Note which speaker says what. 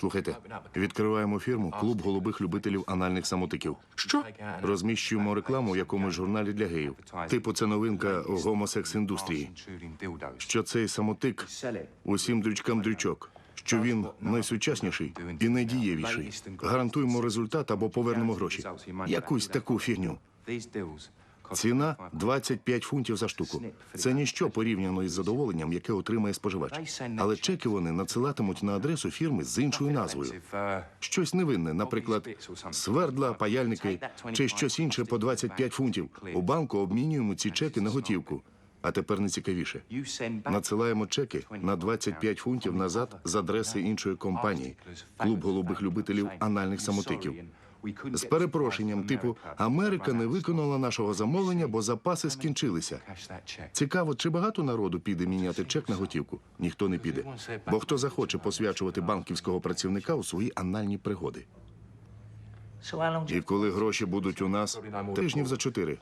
Speaker 1: Слухайте, відкриваємо фірму Клуб голубих любителів анальних самотиків.
Speaker 2: Що?
Speaker 1: Розміщуємо рекламу в якомусь журналі для геїв. Типу, це новинка гомосекс індустрії. Що цей самотик усім дрючкам дрючок. Що він найсучасніший і найдієвіший. Гарантуємо результат або повернемо гроші. Якусь таку фігню. Ціна 25 фунтів за штуку. Це ніщо порівняно із задоволенням, яке отримає споживач. Але чеки вони надсилатимуть на адресу фірми з іншою назвою. Щось невинне, наприклад, свердла, паяльники чи щось інше по 25 фунтів. У банку обмінюємо ці чеки на готівку. А тепер найцікавіше. Надсилаємо чеки на 25 фунтів назад з адреси іншої компанії. Клуб голубих любителів анальних самотиків. З перепрошенням, типу, Америка не виконала нашого замовлення, бо запаси скінчилися. Цікаво, чи багато народу піде міняти чек на готівку? Ніхто не піде. Бо хто захоче посвячувати банківського працівника у свої анальні пригоди? І коли гроші будуть у нас, тижнів за чотири.